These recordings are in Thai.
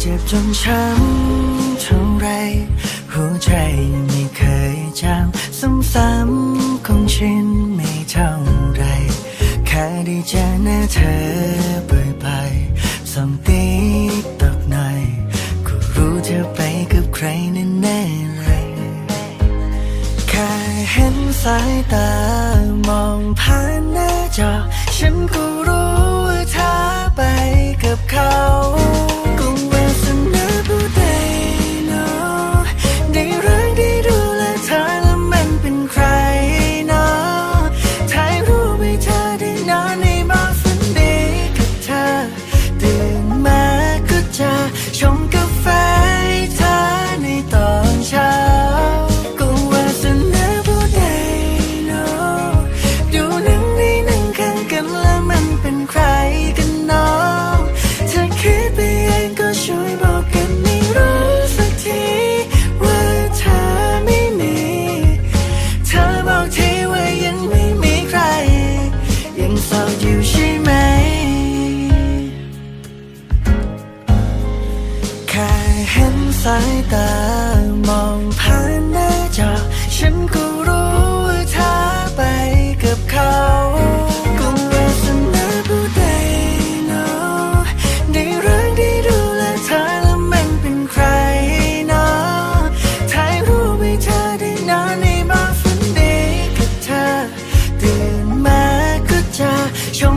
เจ็บจนช้ำเท่าไร หัวใจไม่เคยจางซ้ำๆคงชินไม่เท่าไร แค่ได้เจอหน้าเธอบ่อยๆสองตีตกหน่อยก็รู้เธอไปกับใครแน่ๆเลย แค่เห็นสายตามองผ่านหน้าจอ ฉันก็รู้ สายตามองผ่านหน้าจอ ฉันก็รู้ว่าเธอไปกับเขากุมวาสนาผู้ใดเนาะได้รักได้ดูแลเธอแล้วมันเป็นใครเนาะถ่ายรูปให้เธอได้นอนในบ้านฝันดีกับเธอ ตื่นมาก็จะชม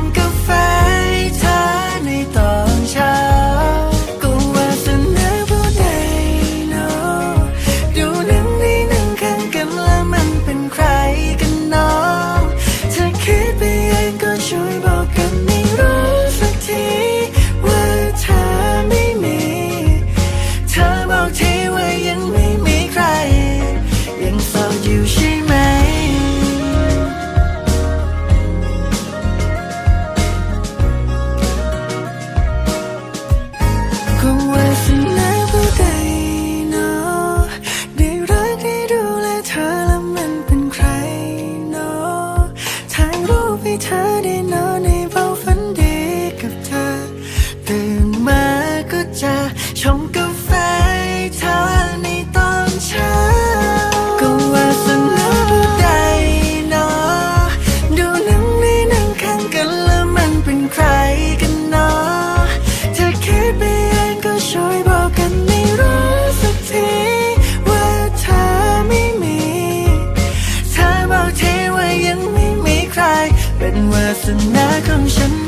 สนาของฉัน